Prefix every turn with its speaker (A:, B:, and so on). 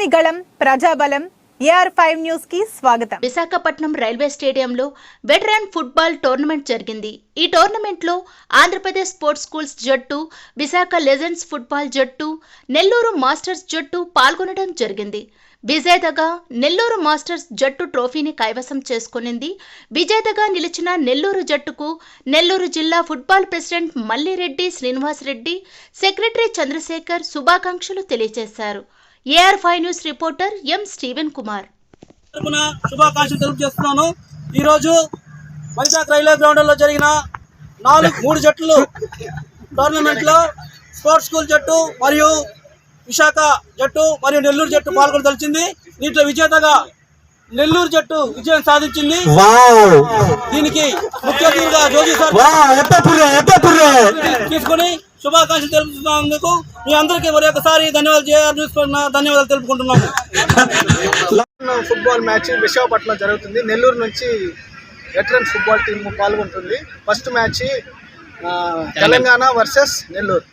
A: ప్రజని ప్రజాబలం AR five న్యూస్కి స్వాగతం.
B: Visakhapatnam railway స్టేడియంలో వెటరన్ ఫుట్బాల్ టోర్నమెంట్ జరిగింది. ఈ టోర్నమెంట్లో ఆంధ్రప్రదేశ్ స్పోర్ట్స్ స్కూల్స్ జట్టు విశాఖ లెజెండ్స్ ఫుట్బాల్ జట్టు నెల్లూరు మాస్టర్స్ జట్టు పాల్గొనడం జరిగింది. విజేతగా నెల్లూరు మాస్టర్స్ జట్టు ట్రోఫీని కైవసం చేసుకునింది. విజేతగా నిలిచిన నెల్లూరు జట్టుకు నెల్లూరు జిల్లా football president Mallireddy Srinivas Reddy secretary Chandrasekhar శుభాకాంక్షలు తెలియజేశారు. AR five news reporter M Steven Kumar.
C: తరపున శుభాకాంక్షలు తెలియజేస్తున్నాను ఈరోజు వైజాగ్ రైల్వే గ్రౌండ్లో జరిగిన నాలుగు మూడు జట్లు టోర్నమెంట్లో స్పోర్ట్స్ స్కూల్ జట్టు మరియు విశాఖ జట్టు మరియు నెల్లూరు జట్టు పాల్గొని తలిచింది దీంట్లో విజేతగా నెల్లూరు జట్టు విజయం సాధించింది.
D: వావ్.
C: దీనికి ముఖ్య అతిథిగా జోజీ సార్ తీసుకొని శుభాకాంక్షలు తెలుపుతున్నందుకు మీ అందరికీ మరి ఒకసారి ధన్యవాదాలు చూసుకున్న ధన్యవాదాలు తెలుపుకుంటున్నాము.
E: ఫుట్బాల్ మ్యాచ్ విశాఖపట్నం జరుగుతుంది. నెల్లూరు నుంచి వెటరన్ ఫుట్బాల్ టీం పాల్గొంటుంది. First match Telangana versus Nellore.